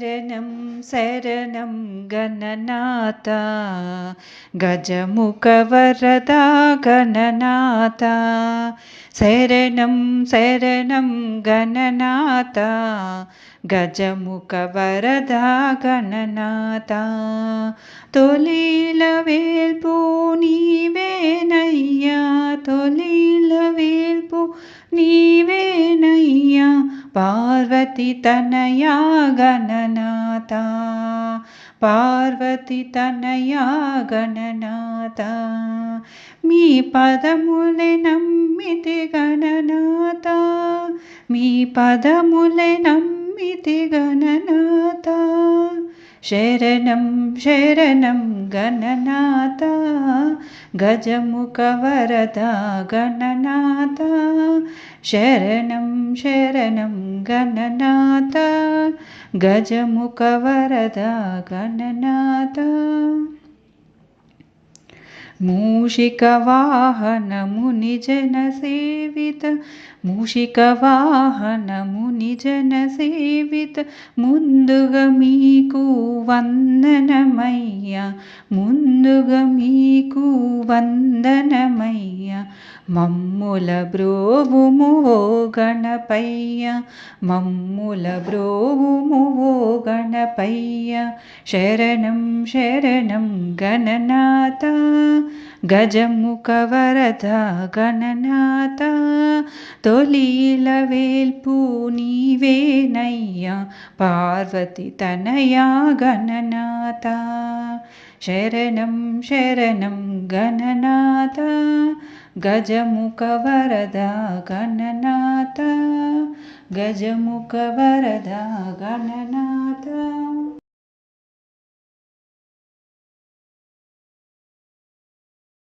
ശരണം ശരണം ഗണനാഥ. ഗജമുഖവരദ ഗണനാഥ. ശരണം ശരണം ഗണനാഥ. ഗജമുഖവരദ ഗണനാഥ. തൊലീലവേൽപോ നീവേനയ്യ. തൊലീലവേൽപോ നീ వేల్పు నీవేనయ్యా పార్వతి తనయా గణనాథ పార్వతి తనయా గణనాథ మీ పదములే నమ్మితి గణనాథ మీ పదములే నమ్మితి గణనాథ शरणं शरणं गननाता गजमुखवरदा मुकवरद शरणं शरणं गणनाथ। गजमुखवरदा गणनाथ। मूषिकवाहनमुनिजनसेवित मूषिकवाहनमुनिजनसेवित मूषिकवाहनमुनिजन सेवित मुन्दमी कुवन्दन मया मुन्दगमी మమ్ముల బ్రోవుము ఓ గణపయ్య మమ్ముల బ్రోవుము ఓ గణపయ్య శరణం శరణం గణనాథ గజముఖవరద గణనాథ తొలిల వేల్పు నీవేనయ్యా పార్వతి తనయా గణనాథ శరణం శరణం గణనాథ गजमुखवरदा गणनाथ। गजमुखवरदा गणनाथ।